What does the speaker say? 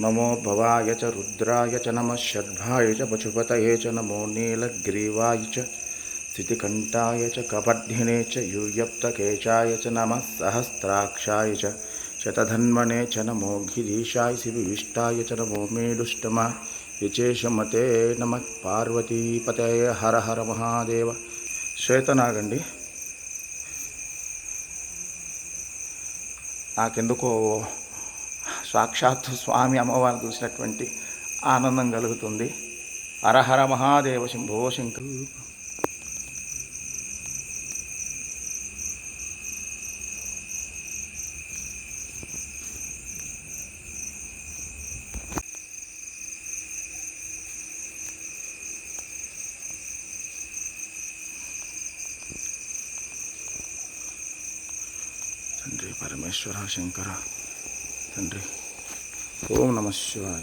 नमो भवाय च रुद्राय च नमः षड्भाय च पशुपतये च नमो नीलग्रीवाय च स्थितिकण्ठाय च कपर्धिने च यूयप्तकेशाय च नमः सहस्राक्षाय च शतधन्वने च नमो गिरीशाय शिविविष्टाय च नमो मेडुष्टमा విశేషమతే నమ పార్వతీపతయ హర హర మహాదేవ శ్వేతనాగండి నాకెందుకో సాక్షాత్తు స్వామి అమ్మవారిని చూసినటువంటి ఆనందం కలుగుతుంది. హరహర మహాదేవ శంభో శంకర్. తండ్రి పరమేశ్వర శంకర. తండ్రి ఓం నమ శివాయ